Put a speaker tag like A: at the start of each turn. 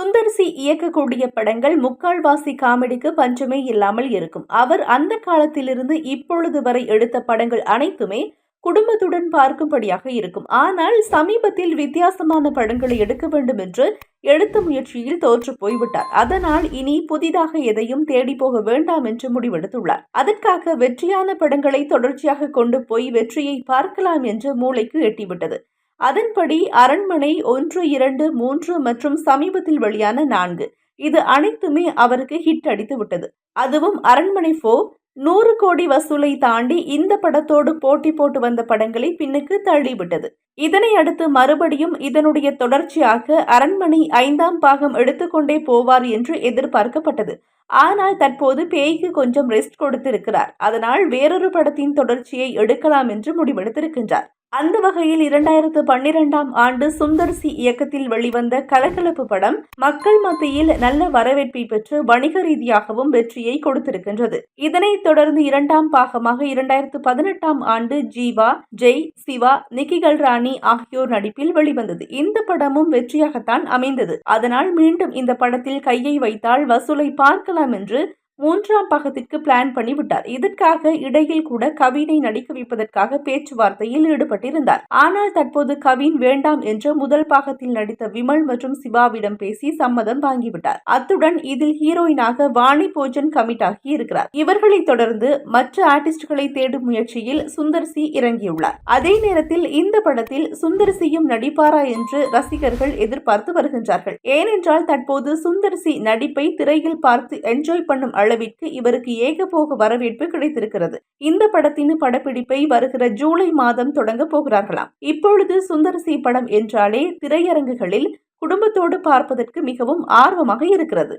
A: சுந்தர்சி இயக்கக்கூடிய படங்கள் முக்கால்வாசி காமெடிக்கு பஞ்சமே இல்லாமல் இருக்கும். அவர் அந்த காலத்திலிருந்து இப்பொழுது வரை எடுத்த படங்கள் அனைத்துமே குடும்பத்துடன் பார்க்கும்படியாக இருக்கும். ஆனால் சமீபத்தில் வித்தியாசமான படங்களை எடுக்க வேண்டும் என்று எடுத்த முயற்சியில் தோற்று போய்விட்டார். அதனால் இனி புதிதாக எதையும் தேடி போக வேண்டாம் என்று முடிவெடுத்துள்ளார். அதற்காக வெற்றியான படங்களை தொடர்ச்சியாக கொண்டு போய் வெற்றியை பார்க்கலாம் என்று மூளைக்கு எட்டிவிட்டது. அதன்படி அரண்மனை ஒன்று இரண்டு மூன்று மற்றும் சமீபத்தில் வெளியான நான்கு. இது அனைத்துமே அவருக்கு ஹிட் அடித்து விட்டது. அதுவும் அரண்மனை ஃபோ நூறு கோடி வசூலை தாண்டி இந்த படத்தோடு போட்டி போட்டு வந்த படங்களை பின்னுக்கு தள்ளிவிட்டது. இதனை அடுத்து மறுபடியும் இதனுடைய தொடர்ச்சியாக அரண்மனை ஐந்தாம் பாகம் எடுத்துக்கொண்டே போவார் என்று எதிர்பார்க்கப்பட்டது. ஆனால் தற்போது பேய்க்கு கொஞ்சம் ரெஸ்ட் கொடுத்திருக்கிறார். அதனால் வேறொரு படத்தின் தொடர்ச்சியை எடுக்கலாம் என்று முடிவெடுத்திருக்கின்றார். அந்த வகையில் இரண்டாயிரத்து பன்னிரெண்டாம் ஆண்டு சுந்தர் சி இயக்கத்தில் வெளிவந்த கலகலப்பு படம் மக்கள் மத்தியில் நல்ல வரவேற்பை பெற்று வணிக ரீதியாகவும் வெற்றியை கொடுத்திருக்கின்றது. இதனைத் தொடர்ந்து இரண்டாம் பாகமாக இரண்டாயிரத்து பதினெட்டாம் ஆண்டு ஜீவா ஜெய் சிவா நிக்கிகள் ராணி ஆகியோர் நடிப்பில் வெளிவந்தது. இந்த படமும் வெற்றியாகத்தான் அமைந்தது. அதனால் மீண்டும் இந்த படத்தில் கையை வைத்தால் வசூலை பார்க்கலாம் என்று மூன்றாம் பாகத்திற்கு பிளான் பண்ணிவிட்டார் இதற்காக இடையில் கூட கவினை நடிக்க வைப்பதற்காக பேச்சுவார்த்தையில் ஈடுபட்டிருந்தார். ஆனால் தற்போது கவின் வேண்டாம் என்று முதல் பாகத்தில் நடித்த விமல் மற்றும் சிவாவிடம் பேசி சம்மதம் வாங்கிவிட்டார். அத்துடன் இதில் ஹீரோயினாக வாணி போஜன் கமிட் ஆகி இருக்கிறார் இவர்களை தொடர்ந்து மற்ற ஆர்டிஸ்ட்களை தேடும் முயற்சியில் சுந்தர்சி இறங்கியுள்ளார். அதே நேரத்தில் இந்த படத்தில் சுந்தர்சியும் நடிப்பாரா என்று ரசிகர்கள் எதிர்பார்த்து வருகின்றார்கள். ஏனென்றால் தற்போது சுந்தர்சி நடிப்பை திரையில் பார்த்து என்ஜாய் பண்ணும் அளவிற்கு இவருக்கு ஏகபோக வரவேற்பு கிடைத்திருக்கிறது. இந்த படத்தின் படப்பிடிப்பை வருகிற ஜூலை மாதம் தொடங்க போகிறார்களாம். இப்பொழுது சுந்தரசி படம் என்றாலே திரையரங்குகளில் குடும்பத்தோடு பார்ப்பதற்கு மிகவும் ஆர்வமாக இருக்கிறது.